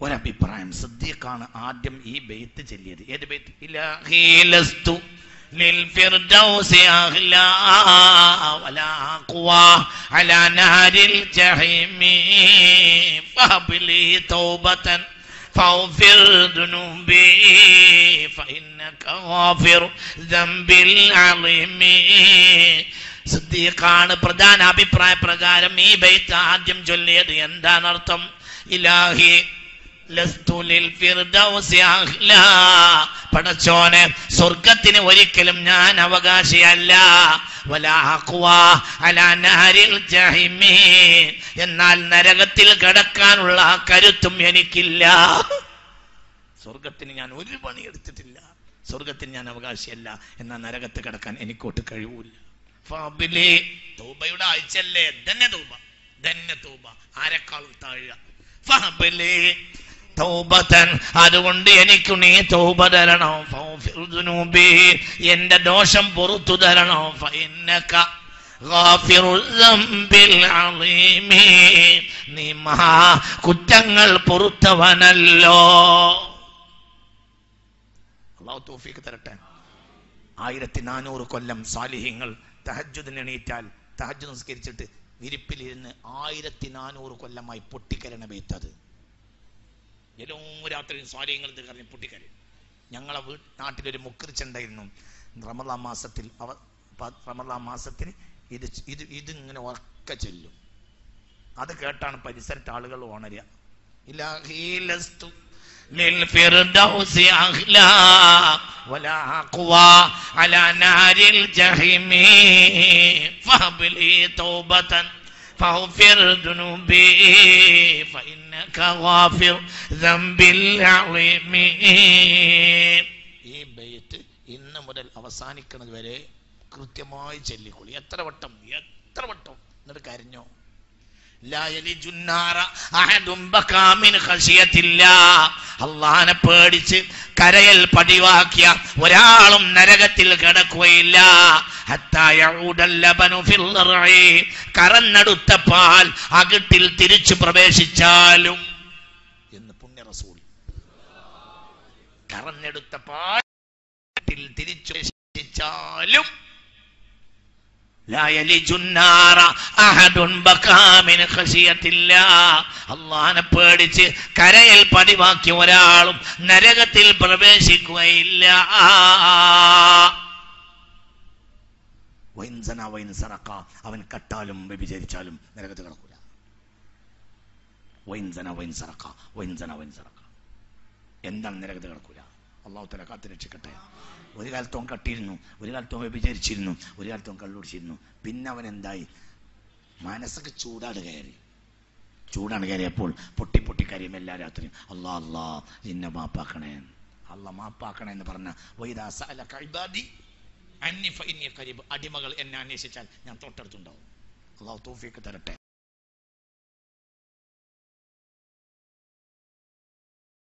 ഒരഭിപ്രായം സിദ്ദീഖാണ് ആദ്യം ഈ ബെയ്ത്ത് ചൊല്ലിയത് ഏത് ബെയ്ത്ത് ഇലാഹി ലസ്തു للفردوس أغلى ولا أقوى على نار الجحيم فهب لي توبة فاغفر ذنوبي فإنك غافر ذنب العظيم സിദ്ദീഖാണ് പ്രധാന അഭിപ്രായ പ്രകാരം ഈ ബൈത്ത് ആദ്യം ചൊല്ലിയത് എന്താണർത്ഥം ഇലാഹി പടച്ചോനെ സ്വർഗത്തിന് ഒരിക്കലും ഞാൻ അവകാശിയല്ല. എന്നാൽ നരകത്തിൽ കടക്കാനുള്ള കരുത്തും എനിക്കില്ല. സ്വർഗത്തിന് ഞാൻ ഒരു പണി എടുത്തിട്ടില്ല. സ്വർഗത്തിന് ഞാൻ അവകാശിയല്ല. എന്നാൽ നരകത്ത് കിടക്കാൻ എനിക്കോട്ട് കഴിവൂല തൂബയുടെ ആഴ്ചയല്ലേ? തന്നെ തൗബ തന്നെ ആരെക്കാളും താഴുക ഫാബിലി തൗബതൻ അതുകൊണ്ട് എനിക്ക് നീ തൗബ തരണം. എന്റെ ദോഷം പുറത്തു തരണം. നീ മഹാ കുറ്റങ്ങൾ പൊറുത്തവനല്ലോ. അള്ളാഹു തൗഫീഖ് തരട്ടെ. ആയിരത്തി നാനൂറ് കൊല്ലം സാലിഹ്യങ്ങൾ തഹജുദിന് എണീറ്റാൽ തഹജ് നിസ്കരിച്ചിട്ട് വിരിപ്പിലിരുന്ന് ആയിരത്തി നാനൂറ് കൊല്ലമായി പൊട്ടിക്കരണ ബെയ്ത്തത് എല്ലാ രാത്രിയും സ്വാലിഹ്യങ്ങൾ ഇത് കറിഞ്ഞ് പൊട്ടിക്കരയും ഞങ്ങളെ വീ നാട്ടിലൊരു മുക്കറിച്ചുണ്ടായിരുന്നു റമദാ മാസത്തിൽ അവ പ- റമദാ മാസത്തിന് ഇത് ച്- ഇത് ഇതിങ്ങനെ ഉറക്ക ചെല്ലും അത് കേട്ടാണ് പരിസരത്തെ ആളുകൾ ഉണരുക ഇലാഹി ലസ്തു للفردوس أغلى ولا أقوى على نار الجحيم فهب لي توبة فاغفر ذنوبي فإنك غافر ذنب العظيم ഈ ബെയ്ത്ത് ഇന്ന് മുതൽ അവസാനിക്കുന്നത് വരെ കൃത്യമായി ചൊല്ലിക്കൊള്ളി എത്ര വട്ടം എത്ര വട്ടം എന്നിട്ട് കരഞ്ഞോ അള്ളഹാനെ പേടിച്ച് കരയൽ പതിവാക്കിയ ഒരാളും നരകത്തിൽ കിടക്കുകയില്ല. കറന്നെടുത്ത പാൽ അകിട്ടിൽ തിരിച്ചു പ്രവേശിച്ചാലും. എന്ന് പുണ്യ റസൂൽ കറന്നെടുത്ത പാൽ തിരിച്ചു പ്രവേശിച്ചാലും. അള്ളാനെ പേടിച്ച് കരയിൽ പതിവാക്കിയ ഒരാളും നരകത്തിൽ പ്രവേശിക്കുകയില്ല. അവൻ കട്ടാലും വ്യഭിചരിച്ചാലും നരകത്തിൽ കിടക്കൂല. എന്താണ് നരകത്തിൽ കിടക്കൂല? അള്ളാഹു തല കാത്തു രക്ഷിക്കട്ടെ ഒരു കാലത്ത് അവൻ കട്ടിയിരുന്നു ഒരു കാലത്ത് അവൻ വ്യഭിചരിച്ചിരുന്നു ഒരു കാലത്ത് അവൻ കള്ളുടിച്ചിരുന്നു. പിന്നെ അവൻ എന്തായി? മനസ്സൊക്കെ ചൂടാണ് കയറി. ചൂടാണ് കയറിയപ്പോൾ പൊട്ടി പൊട്ടി കരയും എല്ലാ രാത്രിയും. അള്ളാ അള്ളാ എന്നെ മാപ്പാക്കണേ. അല്ല മാപ്പാക്കണേ എന്ന് പറഞ്ഞ അടിമകൾ എന്നെ അന്വേഷിച്ചാൽ ഞാൻ തൊട്ടടുത്തുണ്ടാവും. അള്ളാഹു തൗഫീഖ് തരട്ടെ.